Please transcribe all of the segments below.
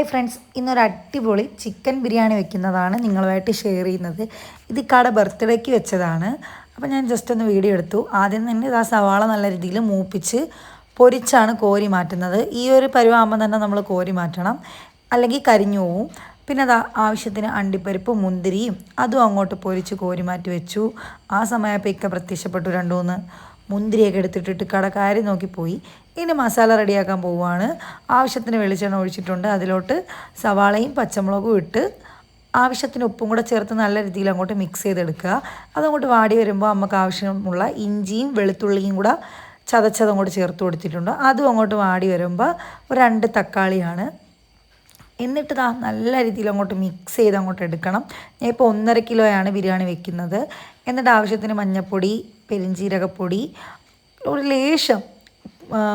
Hi friends ഇന്നൊരു അടിപൊളി chicken biryani വെക്കുന്നതാണ് നിങ്ങളുമായിട്ട് ഷെയർ ചെയ്യുന്നത്. ഇത് കട ബർത്ത്ഡേക്ക് വെച്ചതാണ്. അപ്പോൾ ഞാൻ ജസ്റ്റ് ഒന്ന് വീഡിയോ എടുത്തു. ആദ്യം തന്നെ ആ സവാള നല്ല രീതിയിൽ മൂപ്പിച്ച് പൊരിച്ചാണ് കോരി മാറ്റുന്നത്. ഈ ഒരു പരുവാകുമ്പോൾ തന്നെ നമ്മൾ കോരി മാറ്റണം. അല്ലെങ്കിൽ കരിഞ്ഞു പോവും. പിന്നെ അത് ആവശ്യത്തിന് അണ്ടിപ്പരിപ്പ് മുന്തിരിയും അതും അങ്ങോട്ട് പൊരിച്ച് കോരി മാറ്റി വെച്ചു. ആ സമയപ്പോൾ ഇക്ക പ്രത്യക്ഷപ്പെട്ടു. രണ്ടു മൂന്ന് മുന്തിരിയൊക്കെ എടുത്തിട്ടിട്ട് കടക്കാരി നോക്കിപ്പോയി ഇനി മസാല റെഡിയാക്കാൻ പോവുകയാണ്. ആവശ്യത്തിന് വെളിച്ചെണ്ണ ഒഴിച്ചിട്ടുണ്ട്. അതിലോട്ട് സവാളയും പച്ചമുളകും ഇട്ട് ആവശ്യത്തിന് ഉപ്പും കൂടെ ചേർത്ത് നല്ല രീതിയിൽ അങ്ങോട്ട് മിക്സ് ചെയ്തെടുക്കുക. അതങ്ങോട്ട് വാടി വരുമ്പോൾ നമുക്ക് ആവശ്യമുള്ള ഇഞ്ചിയും വെളുത്തുള്ളിയും കൂടെ ചതച്ചത് അങ്ങോട്ട് ചേർത്ത് കൊടുത്തിട്ടുണ്ട്. അതും അങ്ങോട്ട് വാടി വരുമ്പോൾ രണ്ട് തക്കാളിയാണ് എന്നിട്ട് ദാ നല്ല രീതിയിൽ അങ്ങോട്ട് മിക്സ് ചെയ്ത് അങ്ങോട്ട് എടുക്കണം. ഞാൻ ഇപ്പോൾ ഒന്നര കിലോയാണ് ബിരിയാണി വെക്കുന്നത്. എന്നിട്ട് ആവശ്യത്തിന് മഞ്ഞൾപ്പൊടി പെരിഞ്ചീരകപ്പൊടി ഒരു ലേശം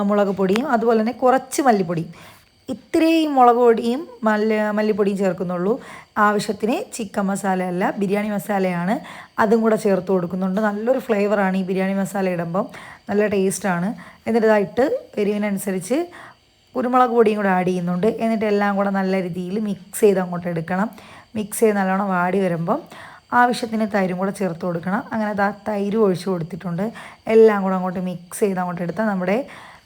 മുളക് പൊടിയും അതുപോലെ തന്നെ കുറച്ച് മല്ലിപ്പൊടിയും ഇത്രയും മുളക് പൊടിയും മല്ല മല്ലിപ്പൊടിയും ചേർക്കുന്നുള്ളൂ. ആവശ്യത്തിന് ചിക്കൻ മസാല അല്ല ബിരിയാണി മസാലയാണ് അതും കൂടെ ചേർത്ത് കൊടുക്കുന്നുണ്ട്. നല്ലൊരു ഫ്ലേവറാണ് ഈ ബിരിയാണി മസാല ഇടുമ്പം. നല്ല ടേസ്റ്റാണ് എന്നിട്ട് ഇതായിട്ട് എരിവിനനുസരിച്ച് കുരുമുളക് പൊടിയും കൂടെ ആഡ് ചെയ്യുന്നുണ്ട്. എന്നിട്ട് എല്ലാം കൂടെ നല്ല രീതിയിൽ മിക്സ് ചെയ്ത് അങ്ങോട്ട് എടുക്കണം. മിക്സ് ചെയ്ത് നല്ലോണം വാടി വരുമ്പം ആവശ്യത്തിന് തൈരും കൂടെ ചേർത്ത് കൊടുക്കണം. അങ്ങനെ ആ തൈര് ഒഴിച്ച് കൊടുത്തിട്ടുണ്ട്. എല്ലാം കൂടെ അങ്ങോട്ട് മിക്സ് ചെയ്ത് അങ്ങോട്ട് എടുത്താൽ നമ്മുടെ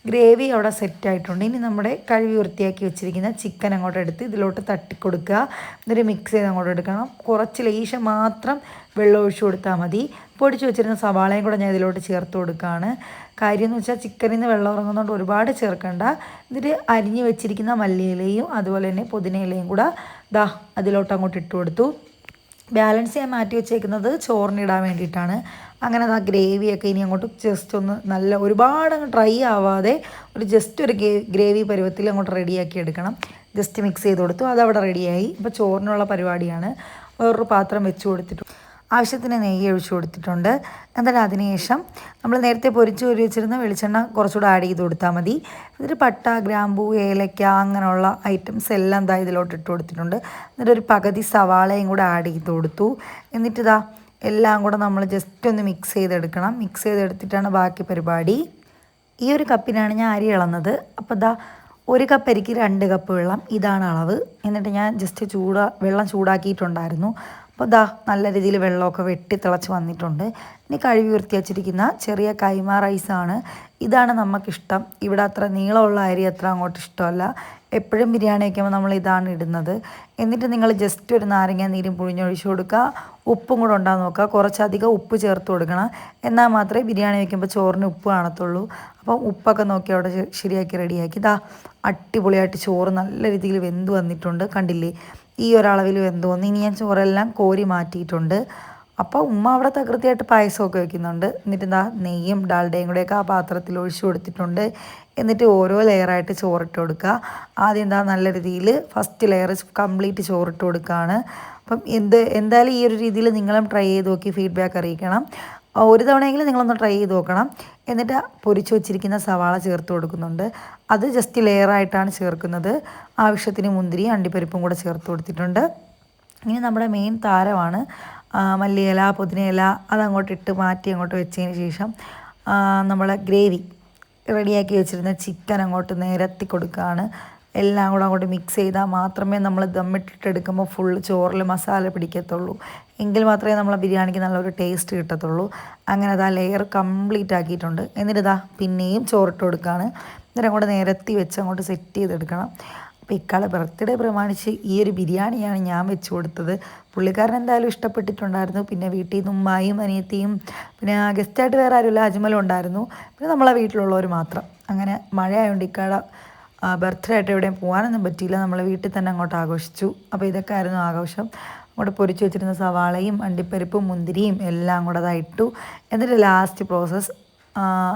ഗ്രേവി അവിടെ സെറ്റ് ആയിട്ടുണ്ട് ഇനി നമ്മുടെ കഴുകി വൃത്തിയാക്കി വെച്ചിരിക്കുന്ന ചിക്കൻ അങ്ങോട്ട് എടുത്ത് ഇതിലോട്ട് തട്ടിക്കൊടുക്കുക. എന്നിട്ട് മിക്സ് ചെയ്ത് അങ്ങോട്ട് എടുക്കണം. കുറച്ച് ലേശം മാത്രം വെള്ളം ഒഴിച്ചു കൊടുത്താൽ മതി. പൊടിച്ച് വെച്ചിരുന്ന സവാളയും കൂടെ ഞാൻ ഇതിലോട്ട് ചേർത്ത് കൊടുക്കുകയാണ്. കാര്യം എന്ന് വെച്ചാൽ ചിക്കനിൽ നിന്ന് വെള്ളം ഇറങ്ങുന്നതുകൊണ്ട് ഒരുപാട് ചേർക്കണ്ട. എന്നിട്ട് അരിഞ്ഞ് വെച്ചിരിക്കുന്ന മല്ലിയിലയും അതുപോലെ തന്നെ പുതിനയിലയും കൂടെ ദാ അതിലോട്ട് അങ്ങോട്ട് ഇട്ട് കൊടുത്തു. ബാലൻസ് ചെയ്യാൻ മാറ്റി വെച്ചേക്കുന്നത് ചോറിനിടാൻ വേണ്ടിയിട്ടാണ്. അങ്ങനെ ആ ഗ്രേവിയൊക്കെ ഇനി അങ്ങോട്ട് ജസ്റ്റ് ഒന്ന് നല്ല ഒരുപാട് അങ്ങ് ഡ്രൈ ആവാതെ ഒരു ജസ്റ്റ് ഒരു ഗ്രേവി പരുവത്തിൽ അങ്ങോട്ട് റെഡിയാക്കി എടുക്കണം. ജസ്റ്റ് മിക്സ് ചെയ്ത് കൊടുത്തു. അതവിടെ റെഡിയായി ഇപ്പോൾ ചോറിനുള്ള പരിപാടിയാണ്. വേറൊരു പാത്രം വെച്ച് കൊടുത്തിട്ടു ആവശ്യത്തിന് നെയ്യ് ഒഴിച്ചു കൊടുത്തിട്ടുണ്ട്. എന്നിട്ട് അതിനുശേഷം നമ്മൾ നേരത്തെ പൊരിച്ച് ഒരു വെച്ചിരുന്ന വെളിച്ചെണ്ണ കുറച്ചുകൂടെ ആഡ് ചെയ്ത് കൊടുത്താൽ മതി. എന്നിട്ട് പട്ട ഗ്രാമ്പൂ ഏലക്ക അങ്ങനെയുള്ള ഐറ്റംസ് എല്ലാം ഇതാ ഇതിലോട്ട് ഇട്ട് കൊടുത്തിട്ടുണ്ട്. എന്നിട്ട് ഒരു പകുതി സവാളയും കൂടെ ആഡ് ചെയ്ത് കൊടുത്തു. എന്നിട്ടിതാ എല്ലാം കൂടെ നമ്മൾ ജസ്റ്റ് ഒന്ന് മിക്സ് ചെയ്തെടുക്കണം. മിക്സ് ചെയ്തെടുത്തിട്ടാണ് ബാക്കി പരിപാടി. ഈ ഒരു കപ്പിനാണ് ഞാൻ അരി ഇളന്നത്. അപ്പോൾ ഇതാ ഒരു കപ്പ് അരിക്ക് രണ്ട് കപ്പ് വെള്ളം. ഇതാണ് അളവ്. എന്നിട്ട് ഞാൻ ജസ്റ്റ് ചൂടാ വെള്ളം ചൂടാക്കിയിട്ടുണ്ടായിരുന്നു. അപ്പോൾ ദാ നല്ല രീതിയിൽ വെള്ളമൊക്കെ വെട്ടി തിളച്ച് വന്നിട്ടുണ്ട്. ഇനി കഴുകി വൃത്തി വച്ചിരിക്കുന്ന ചെറിയ കൈമ റൈസാണ് ഇതാണ് നമുക്കിഷ്ടം ഇവിടെ അത്ര നീളമുള്ള അരി അത്ര അങ്ങോട്ട് ഇഷ്ടമല്ല. എപ്പോഴും ബിരിയാണി വയ്ക്കുമ്പോൾ നമ്മൾ ഇതാണ് ഇടുന്നത്. എന്നിട്ട് നിങ്ങൾ ജസ്റ്റ് ഒരു നാരങ്ങ നീരും പുഴിഞ്ഞൊഴിച്ച് കൊടുക്കുക. ഉപ്പും കൂടെ ഉണ്ടാകാൻ നോക്കുക. കുറച്ചധികം ഉപ്പ് ചേർത്ത് കൊടുക്കണം. എന്നാൽ മാത്രമേ ബിരിയാണി വയ്ക്കുമ്പോൾ ചോറിന് ഉപ്പ് കാണത്തുള്ളൂ. അപ്പം ഉപ്പൊക്കെ നോക്കി അവിടെ ശരിയാക്കി റെഡിയാക്കി. ഇതാ അടിപൊളിയായിട്ട് ചോറ് നല്ല രീതിയിൽ വെന്ത് വന്നിട്ടുണ്ട്. കണ്ടില്ലേ? ഈ ഒരളവിൽ വെന്ത് വന്നു. ഇനി ഞാൻ ചോറെല്ലാം കോരി മാറ്റിയിട്ടുണ്ട്. അപ്പോൾ ഉമ്മ അവിടെ തകൃതിയായിട്ട് പായസമൊക്കെ വെക്കുന്നുണ്ട്. എന്നിട്ട് എന്താ നെയ്യും ഡാൽഡയും കൂടെയൊക്കെ ആ പാത്രത്തിൽ ഒഴിച്ചു കൊടുത്തിട്ടുണ്ട്. എന്നിട്ട് ഓരോ ലെയറായിട്ട് ചോറിട്ട് കൊടുക്കുക. ആദ്യം എന്താ നല്ല രീതിയിൽ ഫസ്റ്റ് ലെയർ കംപ്ലീറ്റ് ചോറിട്ട് കൊടുക്കുകയാണ്. അപ്പം എന്ത് എന്തായാലും ഈ ഒരു രീതിയിൽ നിങ്ങളും ട്രൈ ചെയ്ത് നോക്കി ഫീഡ്ബാക്ക് അറിയിക്കണം. ഒരു തവണയെങ്കിലും നിങ്ങളൊന്ന് ട്രൈ ചെയ്ത് നോക്കണം. എന്നിട്ട് പൊരിച്ചു വെച്ചിരിക്കുന്ന സവാള ചേർത്ത് കൊടുക്കുന്നുണ്ട്. അത് ജസ്റ്റ് ലെയറായിട്ടാണ് ചേർക്കുന്നത്. ആവശ്യത്തിന് മുന്തിരി അണ്ടിപ്പരിപ്പും കൂടെ ചേർത്ത് കൊടുത്തിട്ടുണ്ട്. ഇനി നമ്മുടെ മെയിൻ താരമാണ് മല്ലിയില പുതിനയില അതങ്ങോട്ട് ഇട്ട് മാറ്റി അങ്ങോട്ട് വെച്ചതിന് ശേഷം നമ്മളെ ഗ്രേവി റെഡിയാക്കി വെച്ചിരുന്ന ചിക്കൻ അങ്ങോട്ട് നിരത്തി കൊടുക്കുകയാണ്. എല്ലാം കൂടെ അങ്ങോട്ട് മിക്സ് ചെയ്താൽ മാത്രമേ നമ്മൾ ദമ്മിട്ടിട്ടെടുക്കുമ്പോൾ ഫുൾ ചോറിൽ മസാല പിടിക്കത്തുള്ളൂ. എങ്കിൽ മാത്രമേ നമ്മൾ ബിരിയാണിക്ക് നല്ലൊരു ടേസ്റ്റ് കിട്ടത്തുള്ളൂ. അങ്ങനെ അതാ ലെയർ കംപ്ലീറ്റ് ആക്കിയിട്ടുണ്ട്. എന്നിട്ട് പിന്നെയും ചോറിട്ട് കൊടുക്കുകയാണ് എന്നിട്ട് അങ്ങോട്ട് നിരത്തി വെച്ച് അങ്ങോട്ട് സെറ്റ് ചെയ്തെടുക്കണം. അപ്പോൾ ഇക്കാളെ ബർത്ത്ഡേ പ്രമാണിച്ച് ഈ ഒരു ബിരിയാണിയാണ് ഞാൻ വെച്ച് കൊടുത്തത്. പുള്ളിക്കാരൻ എന്തായാലും ഇഷ്ടപ്പെട്ടിട്ടുണ്ടായിരുന്നു. പിന്നെ വീട്ടിൽ നിന്നും ഉമ്മായും അനിയത്തിയും പിന്നെ ഗസ്റ്റായിട്ട് വേറെ ആരുമില്ല. അജ്മലും ഉണ്ടായിരുന്നു. പിന്നെ നമ്മളെ വീട്ടിലുള്ളവർ മാത്രം. അങ്ങനെ മഴയായതുകൊണ്ട് ഇക്കാളെ ബർത്ത്ഡേ ആയിട്ട് എവിടെയും പോകാനൊന്നും പറ്റിയില്ല. നമ്മൾ വീട്ടിൽ തന്നെ അങ്ങോട്ട് ആഘോഷിച്ചു. അപ്പോൾ ഇതൊക്കെ ആയിരുന്നു ആഘോഷം. അങ്ങോട്ട് പൊരിച്ചു വെച്ചിരുന്ന സവാളയും അണ്ടിപ്പരിപ്പും മുന്തിരിയും എല്ലാം കൂടെ അതായിട്ടു എന്നിട്ട് ലാസ്റ്റ് പ്രോസസ്സ്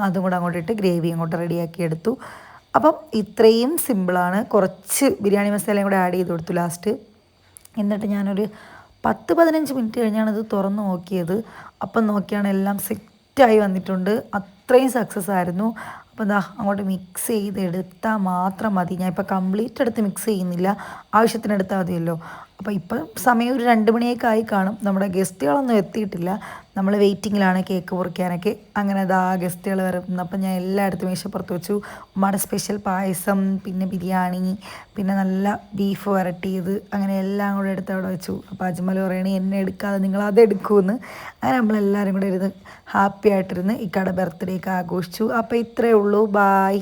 അതും കൂടെ അങ്ങോട്ട് ഇട്ട് ഗ്രേവി അങ്ങോട്ട് റെഡിയാക്കി എടുത്തു. അപ്പം ഇത്രയും സിമ്പിളാണ് കുറച്ച് ബിരിയാണി മസാലയും കൂടെ ആഡ് ചെയ്ത് കൊടുത്തു ലാസ്റ്റ് എന്നിട്ട് ഞാനൊരു പത്ത് പതിനഞ്ച് മിനിറ്റ് കഴിഞ്ഞാണ് ഇത് തുറന്ന് നോക്കിയത്. അപ്പം നോക്കിയാണ് എല്ലാം സെറ്റായി വന്നിട്ടുണ്ട്. അത്രയും സക്സസ് ആയിരുന്നു. അപ്പോൾ എന്താ അങ്ങോട്ട് മിക്സ് ചെയ്ത് എടുത്താൽ മാത്രം മതി. ഞാൻ ഇപ്പോൾ കംപ്ലീറ്റ് എടുത്ത് മിക്സ് ചെയ്യുന്നില്ല. ആവശ്യത്തിന് എടുത്താൽ മതിയല്ലോ. അപ്പോൾ ഇപ്പം സമയം ഒരു രണ്ട് മണിയൊക്കെ ആയി കാണും. നമ്മുടെ ഗസ്റ്റുകളൊന്നും എത്തിയിട്ടില്ല. നമ്മൾ വെയിറ്റിങ്ങിലാണ് കേക്ക് മുറിക്കാനൊക്കെ. അങ്ങനെ ദാ ഗസ്റ്റുകൾ വരുന്നു അപ്പം ഞാൻ എല്ലായിടത്തും മേശപ്പുറത്ത് വെച്ചു. ഉമ്മയുടെ സ്പെഷ്യൽ പായസം പിന്നെ ബിരിയാണി പിന്നെ നല്ല ബീഫ് വരട്ടിയത്. അങ്ങനെ എല്ലാം കൂടെ എടുത്ത് അവിടെ വെച്ചു. അപ്പോൾ അജ്മൽ പറയണേ എന്നെ എടുക്കാതെ നിങ്ങൾ അത് എടുക്കുമെന്ന് അങ്ങനെ നമ്മളെല്ലാവരും കൂടെ ഇരുന്ന് ഹാപ്പി ആയിട്ടിരുന്ന് ഇക്കടെ ബർത്ത്ഡേ ഒക്കെ ആഘോഷിച്ചു. അപ്പോൾ ഇത്രയേ ഉള്ളൂ. ബായ്